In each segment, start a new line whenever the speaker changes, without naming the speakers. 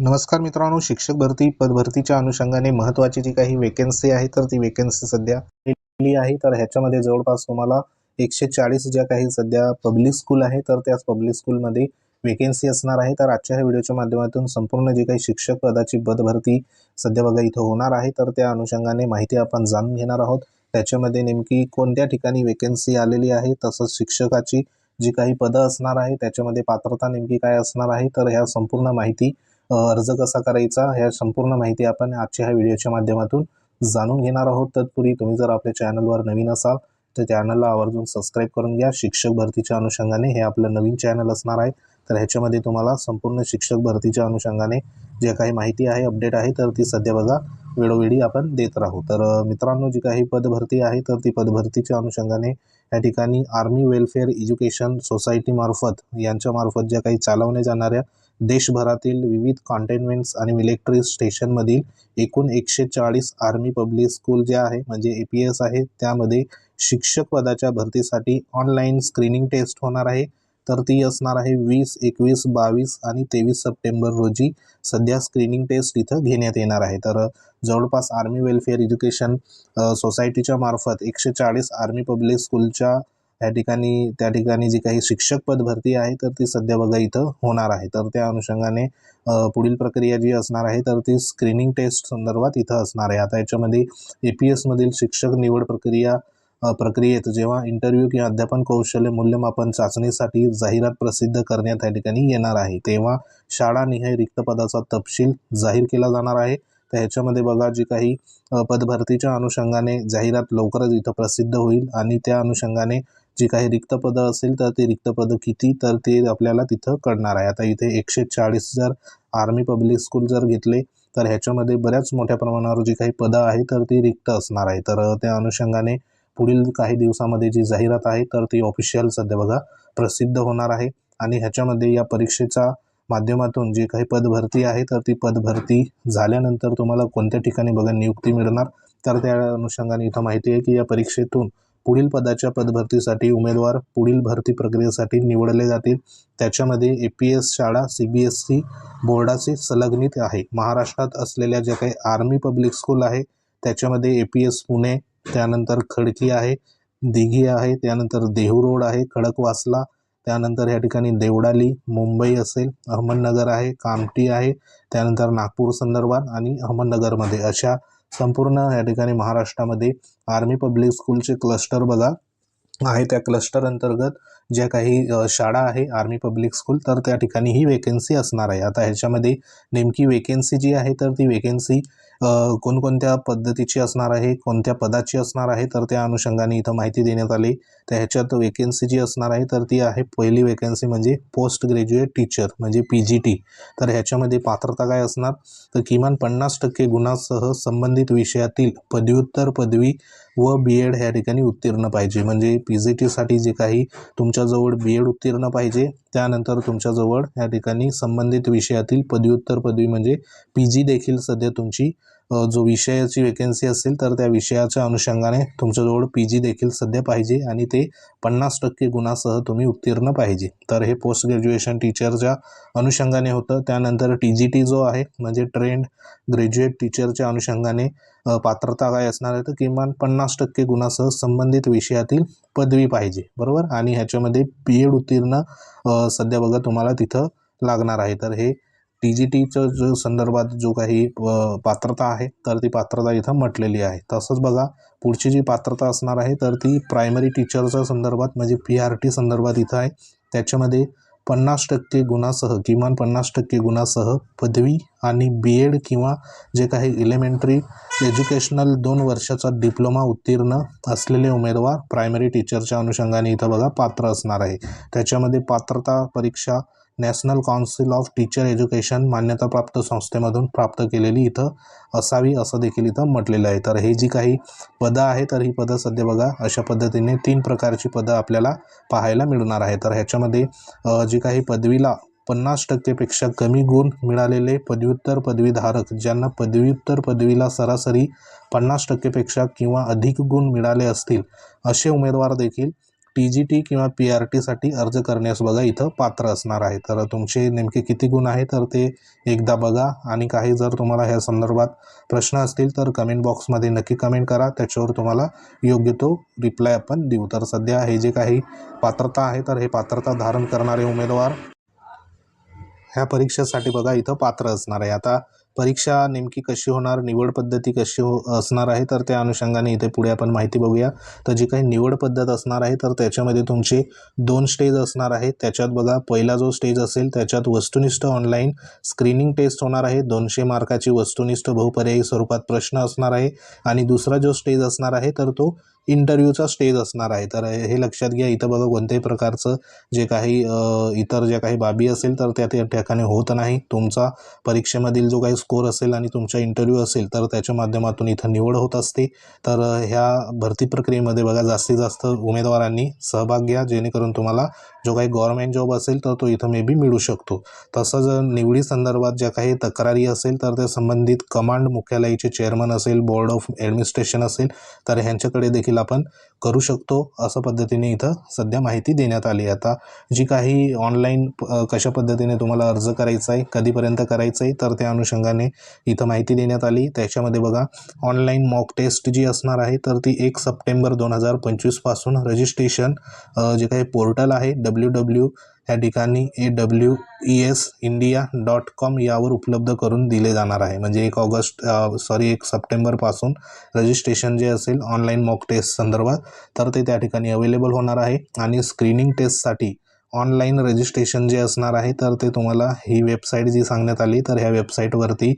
नमस्कार मित्रांनो शिक्षक भरती पदभरतीच्या अनुषंगाने महत्त्वाची जी काही वेकेन्सी आहे तर ती वेकेन्सी सध्या दिली आहे. तर ह्याच्यामध्ये जवळपास तुम्हाला एकशे चाळीस ज्या काही सध्या पब्लिक स्कूल आहे तर त्याच पब्लिक स्कूलमध्ये वेकेन्सी असणार आहे. तर आजच्या ह्या व्हिडिओच्या माध्यमातून संपूर्ण जी काही शिक्षक पदाची पदभरती सध्या बघा इथं होणार आहे. तर त्या अनुषंगाने माहिती आपण जाणून घेणार आहोत. त्याच्यामध्ये नेमकी कोणत्या ठिकाणी वेकेन्सी आलेली आहे तसंच शिक्षकाची जी काही पदं असणार आहे त्याच्यामध्ये पात्रता नेमकी काय असणार आहे तर ह्या संपूर्ण माहिती अर्ज कसा करायचा ह्या संपूर्ण माहिती आपण आजच्या ह्या व्हिडिओच्या माध्यमातून जाणून घेणार आहोत. तत्पूर्वी तुम्ही जर आपल्या चॅनलवर नवीन असाल तर चॅनलला आवर्जून सबस्क्राईब करून घ्या. शिक्षक भरतीच्या अनुषंगाने हे आपलं नवीन चॅनल असणार आहे. तर ह्याच्यामध्ये तुम्हाला संपूर्ण शिक्षक भरतीच्या अनुषंगाने जे काही माहिती आहे अपडेट आहे तर ती सध्या बघा वेळोवेळी आपण देत राहू. तर मित्रांनो जी काही पदभरती आहे तर ती पदभरतीच्या अनुषंगाने या ठिकाणी आर्मी वेलफेअर एज्युकेशन सोसायटीमार्फत यांच्यामार्फत ज्या काही चालवल्या जाणाऱ्या देशभरातील विविध कॉन्टेनमेंट्स आणि मिलिटरी स्टेशनमधील एकूण एकशे चाळीस आर्मी पब्लिक स्कूल जे आहे म्हणजे ए पी एस आहे त्यामध्ये शिक्षक पदाच्या भरतीसाठी ऑनलाईन स्क्रीनिंग टेस्ट होणार आहे. तर ती असणार आहे वीस एकवीस बावीस आणि तेवीस सप्टेंबर रोजी. सध्या स्क्रीनिंग टेस्ट इथं घेण्यात येणार आहे. तर जवळपास आर्मी वेलफेअर एज्युकेशन सोसायटीच्या मार्फत एकशे चाळीस आर्मी पब्लिक स्कूलच्या या ठिकाणी त्या ठिकाणी जी काही शिक्षक पद भरती आहे तर ती सध्या बघा इथं होणार आहे. तर त्या अनुषंगाने पुढील प्रक्रिया जी असणार आहे तर ती स्क्रीनिंग टेस्ट संदर्भात इथं असणार आहे. आता याच्यामध्ये ए पी एसमधील शिक्षक निवड प्रक्रिया प्रक्रियेत जेव्हा इंटरव्ह्यू किंवा अध्यापन कौशल्य मूल्यमापन चाचणीसाठी जाहिरात प्रसिद्ध करण्यात या ठिकाणी येणार आहे. तेव्हा शाळानिहाय रिक्त पदाचा तपशील जाहीर केला जाणार आहे. तर ह्याच्यामध्ये बघा जी काही पदभरतीच्या अनुषंगाने जाहिरात लवकरच इथं प्रसिद्ध होईल आणि त्या अनुषंगाने जी काही रिक्त पदं असेल तर ती रिक्त पदं किती तर ते आपल्याला तिथं कळणार आहे. आता इथे एकशे चाळीस जर आर्मी पब्लिक स्कूल जर घेतले तर ह्याच्यामध्ये बऱ्याच मोठ्या प्रमाणावर जी काही पदं आहे तर ती रिक्त असणार आहे. तर त्या अनुषंगाने पुढील काही दिवसामध्ये जी जाहिरात आहे तर ती ऑफिशियल सध्या बघा प्रसिद्ध होणार आहे. आणि ह्याच्यामध्ये या परीक्षेचा माध्यमातून जी काही पदभरती आहे तर ती पदभरती झाल्यानंतर तुम्हाला कोणत्या ठिकाणी बघा नियुक्ती मिळणार? तर त्या अनुषंगाने इथं माहिती आहे की या परीक्षेतून पुढील पदाच्या पदभरतीसाठी उमेदवार पुढील भरती प्रक्रियेसाठी निवडले जातील. त्याच्यामध्ये ए पी एस शाळा सी बी एस सी बोर्डाचे संलग्नित आहे. महाराष्ट्रात असलेल्या ज्या काही आर्मी पब्लिक स्कूल आहे त्याच्यामध्ये ए पी एस पुणे त्यानंतर खडकी आहे दिघी आहे त्यानंतर देहू रोड आहे खडकवासला त्यानंतर या ठिकाणी देवडाली मुंबई असेल अहमदनगर आहे कामठी आहे त्यानंतर नागपूर संदर्भात आणि अहमदनगरमध्ये अशा संपूर्ण या ठिकाणी महाराष्ट्रामध्ये आर्मी पब्लिक स्कूलचे क्लस्टर बघा. आहे त्या क्लस्टर अंतर्गत ज्या काही शाळा आहे आर्मी पब्लिक स्कूल तर त्या ठिकाणी ही वेकेन्सी असणार आहे. आता ह्याच्यामध्ये नेमकी वेकेन्सी जी आहे तर ती वेकेन्सी कोणकोणत्या पद्धतीची असणार आहे कोणत्या पदाची असणार आहे तर त्या अनुषंगाने इथं माहिती देण्यात आली. तर ह्याच्यात वेकेन्सी जी असणार आहे तर ती आहे पहिली वेकेन्सी म्हणजे पोस्ट ग्रॅज्युएट टीचर म्हणजे पी जी टी तर ह्याच्यामध्ये पात्रता काय असणार? तर किमान पन्नास टक्के गुणासह संबंधित विषयातील पदव्युत्तर पदवी व बी एड ह्या ठिकाणी उत्तीर्ण पाहिजे. म्हणजे पी जी टीसाठी जे काही तुमच्याजवळ बी एड उत्तीर्ण पाहिजे त्यानंतर तुमच्याजवळ या ठिकाणी संबंधित विषयातील पदव्युत्तर पदवी म्हणजे पी जी देखील सध्या तुमची जो विषयाची वेकेन्सी असेल तर त्या विषयाच्या अनुषंगाने तुमच्याजवळ पी जी देखील सध्या पाहिजे आणि ते पन्नास टक्के गुणासह तुम्ही उत्तीर्ण पाहिजे. तर हे पोस्ट ग्रॅज्युएशन टीचरच्या अनुषंगाने होतं. त्यानंतर टी जी टी जो आहे म्हणजे ट्रेंड ग्रॅज्युएट टीचरच्या अनुषंगाने पात्रता काय असणार आहे तर किमान पन्नास टक्के गुणासह संबंधित विषयातील पदवी पाहिजे. बरोबर? आणि ह्याच्यामध्ये बी एड उत्तीर्ण सध्या बघा तुम्हाला तिथं लागणार आहे. तर हे टी जी टीचं जो संदर्भात जो काही पात्रता आहे तर ती पात्रता इथं म्हटलेली आहे. तसंच बघा पुढची जी पात्रता असणार आहे तर ती प्रायमरी टीचरच्या संदर्भात म्हणजे पी आर टी संदर्भात इथं आहे. त्याच्यामध्ये पन्नास टक्के गुणासह किमान पन्नास टक्के गुणासह पदवी आणि बी एड किंवा जे काही इलेमेंटरी एज्युकेशनल दोन वर्षाचा डिप्लोमा उत्तीर्ण असलेले उमेदवार प्रायमरी टीचरच्या अनुषंगाने इथं बघा पात्र असणार आहे. त्याच्यामध्ये पात्रता परीक्षा national council of teacher education मान्यताप्राप्त संस्थेमधून प्राप्त केलेली इथं असावी असं देखील इथं म्हटलेलं आहे. तर हे जी काही पदं आहे तर ही पदं सध्या बघा अशा पद्धतीने तीन प्रकारची पदं आपल्याला पाहायला मिळणार आहे तर ह्याच्यामध्ये जी काही पदवीला पन्नास टक्केपेक्षा कमी गुण मिळालेले पदव्युत्तर पदवीधारक ज्यांना पदव्युत्तर पदवीला सरासरी पन्नास टक्केपेक्षा किंवा अधिक गुण मिळाले असतील असे उमेदवार देखील टी जी टी किंवा पी आर टीसाठी अर्ज करण्यास बघा इथं पात्र असणार आहे. तर तुमचे नेमके किती गुण आहे तर ते एकदा बघा. आणि काही जर तुम्हाला ह्या संदर्भात प्रश्न असतील तर कमेंट बॉक्समध्ये नक्की कमेंट करा. त्याच्यावर तुम्हाला योग्य तो रिप्लाय आपण देऊ. तर सध्या हे जे काही पात्रता आहे तर हे पात्रता धारण करणारे उमेदवार ह्या परीक्षेसाठी बघा इथं पात्र असणार आहे. आता परीक्षा नेमकी कशी होणार निवड पद्धती कशी हो असणार आहे तर त्या अनुषंगाने इथे पुढे आपण माहिती बघूया. तर जी काही निवड पद्धत असणार आहे तर त्याच्यामध्ये तुमचे दोन स्टेज असणार आहेत त्याच्यात बघा पहिला जो स्टेज असेल त्याच्यात वस्तुनिष्ठ ऑनलाईन स्क्रीनिंग टेस्ट होणार आहे. दोनशे मार्काची वस्तुनिष्ठ बहुपर्यायी स्वरूपात प्रश्न असणार आहे. आणि दुसरा जो स्टेज असणार आहे तर तो इंटरव्ह्यूचा स्टेज असणार आहे. तर हे लक्षात घ्या इथं बघा कोणत्याही प्रकारचं जे काही इतर ज्या काही बाबी असेल तर त्या त्या ठिकाणी होत नाही. तुमचा परीक्षेमधील जो काही स्कोर असेल आणि तुमचा इंटरव्ह्यू असेल तर त्याच्या माध्यमातून इथं निवड होत असते. तर ह्या भरती प्रक्रियेमध्ये बघा जास्तीत जास्त उमेदवारांनी सहभाग घ्या जेणेकरून तुम्हाला जो काही गव्हर्नमेंट जॉब असेल तर तो इथं मे बी मिळू शकतो. तसंच निवडी संदर्भात ज्या काही तक्रारी असेल तर त्या संबंधित कमांड मुख्यालयाचे चेअरमन असेल बोर्ड ऑफ ॲडमिनिस्ट्रेशन असेल तर ह्यांच्याकडे देखील आपण करू शकतो असं पद्धतीने इथं सध्या माहिती देण्यात आली आता जी काही ऑनलाईन कशा पद्धतीने तुम्हाला अर्ज करायचा आहे कधीपर्यंत करायचं आहे तर त्या अनुषंगाने इथं माहिती देण्यात आली. त्याच्यामध्ये बघा ऑनलाईन मॉक टेस्ट जी असणार आहे तर ती एक सप्टेंबर दोन हजार पंचवीसपासून रजिस्ट्रेशन जे काही पोर्टल आहे डब्ल्यू डब्ल्यू ह्या ठिकाणी A W E S India dot com यावर उपलब्ध करून दिले जाणार आहे. म्हणजे एक ऑगस्ट सॉरी एक सप्टेंबरपासून रजिस्ट्रेशन जे असेल ऑनलाईन मॉक टेस्ट संदर्भात तर ते त्या ठिकाणी अवेलेबल होणार आहे. आणि स्क्रीनिंग टेस्टसाठी ऑनलाईन रजिस्ट्रेशन जे असणार आहे तर ते तुम्हाला ही वेबसाईट जी सांगण्यात आली तर ह्या वेबसाईटवरती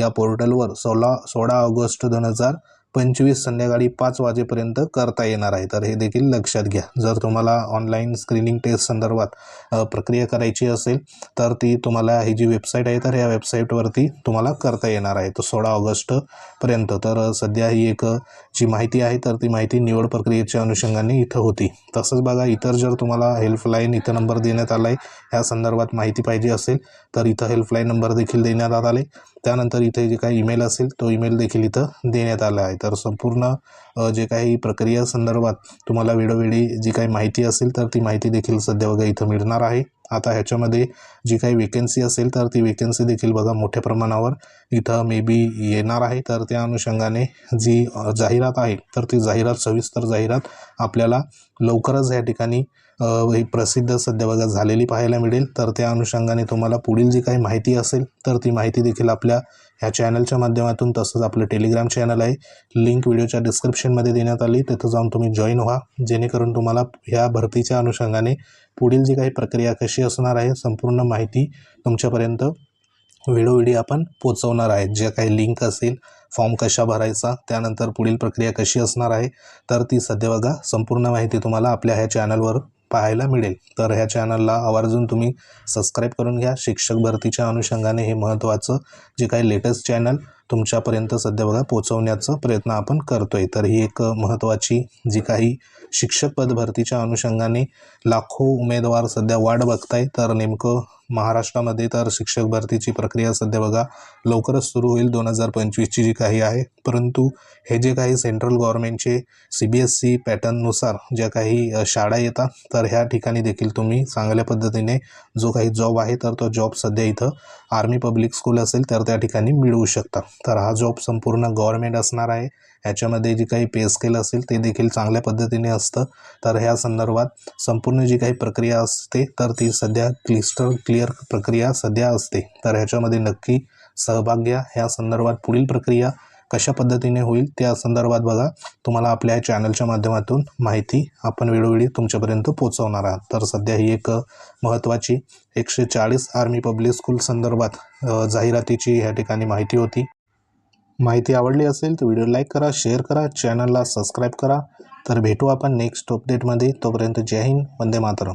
या पोर्टलवर सोळा सोळा ऑगस्ट दोन हजार पंचवीस संध्याकाळी पाच वाजेपर्यंत करता येणार आहे. तर हे देखील लक्षात घ्या. जर तुम्हाला ऑनलाईन स्क्रीनिंग टेस्ट संदर्भात प्रक्रिया करायची असेल तर ती तुम्हाला ही जी वेबसाईट आहे तर या वेबसाईटवरती तुम्हाला करता येणार आहे. तर सोळा ऑगस्टपर्यंत तर सध्या ही एक जी माहिती आहे तर ती माहिती निवड प्रक्रियेच्या अनुषंगाने इथं होती. तसंच बघा इतर जर तुम्हाला हेल्पलाईन इथं नंबर देण्यात आला आहे ह्या संदर्भात माहिती पाहिजे असेल तर इथं हेल्पलाईन नंबर देखील देण्यात आला आहे त्यानंतर इथे जे काही ईमेल असेल तो ईमेल देखील इथं देण्यात आला आहे. तर संपूर्ण जे काही प्रक्रिया संदर्भात तुम्हाला वेळोवेळी जी काही माहिती असेल तर ती माहिती देखील सध्या बघा इथं मिळणार आहे. आता ह्याच्यामध्ये जी काही वेकेन्सी असेल तर ती वेकेन्सी देखील बघा मोठ्या प्रमाणावर इथं मे बी येणार आहे. तर त्या अनुषंगाने जी जाहिरात आहे तर ती जाहिरात सविस्तर जाहिरात आपल्याला लवकरच या ठिकाणी ही प्रसिद्ध सध्या बघा झालेली पाहायला मिळेल. तर त्या अनुषंगाने तुम्हाला पुढील जी काही माहिती असेल तर ती माहिती देखील आपल्या ह्या चॅनलच्या माध्यमातून तसंच आपलं टेलिग्राम चॅनल आहे. लिंक व्हिडिओच्या डिस्क्रिप्शनमध्ये देण्यात आली. तिथं जाऊन तुम्ही जॉईन व्हा. जेणेकरून तुम्हाला ह्या भरतीच्या अनुषंगाने पुढील जी काही प्रक्रिया कशी असणार आहे संपूर्ण माहिती तुमच्यापर्यंत वेळोवेळी आपण पोचवणार आहे. ज्या काही लिंक असेल फॉर्म कशा भरायचा त्यानंतर पुढील प्रक्रिया कशी असणार आहे तर ती सध्या बघा संपूर्ण माहिती तुम्हाला आपल्या ह्या चॅनलवर पाहायला मिळेल. तर ह्या चॅनलला आवर्जून तुम्ही सबस्क्राईब करून घ्या. शिक्षक भरतीच्या अनुषंगाने हे महत्त्वाचं जे काही लेटेस्ट चॅनल तुमच्यापर्यंत सध्या बघा पोचवण्याचा प्रयत्न आपण करतो आहे तर ही एक महत्त्वाची जी काही शिक्षक पद भरतीच्या अनुषंगाने लाखो उमेदवार सध्या वाट बघताय तर नेमकं महाराष्ट्रामध्ये तर शिक्षक भरतीची प्रक्रिया सध्या बघा लवकरच सुरू होईल दोन हजार पंचवीसची जी काही आहे. परंतु हे जे काही सेंट्रल गव्हर्नमेंटचे सी बी एस सी पॅटर्ननुसार ज्या काही शाळा येतात तर ह्या ठिकाणी देखील तुम्ही चांगल्या पद्धतीने जो काही जॉब आहे तर तो जॉब सध्या इथं आर्मी पब्लिक स्कूल असेल तर त्या ठिकाणी मिळवू शकता. तर हा जॉब संपूर्ण गव्हर्नमेंट असणार आहे. ह्याच्यामध्ये जी काही पे स्केल असेल ते देखील चांगल्या पद्धतीने असतं. तर ह्या संदर्भात संपूर्ण जी काही प्रक्रिया असते तर ती सध्या क्लिस्टर क्लिअर प्रक्रिया सध्या असते. तर ह्याच्यामध्ये नक्की सहभाग घ्या. ह्या संदर्भात पुढील प्रक्रिया कशा पद्धतीने होईल त्या संदर्भात बघा. तुम्हाला आपल्या चॅनलच्या माध्यमातून माहिती आपण वेळोवेळी तुमच्यापर्यंत पोहोचवणार आहात. तर सध्या ही एक महत्त्वाची एकशे चाळीस आर्मी पब्लिक स्कूल संदर्भात जाहिरातीची ह्या ठिकाणी माहिती होती. माहिती आवडली असेल तर व्हिडिओ लाईक करा शेअर करा चॅनलला सबस्क्राईब करा. तर भेटू आपण नेक्स्ट अपडेटमध्ये. तोपर्यंत जय हिंद वंदे मातरम.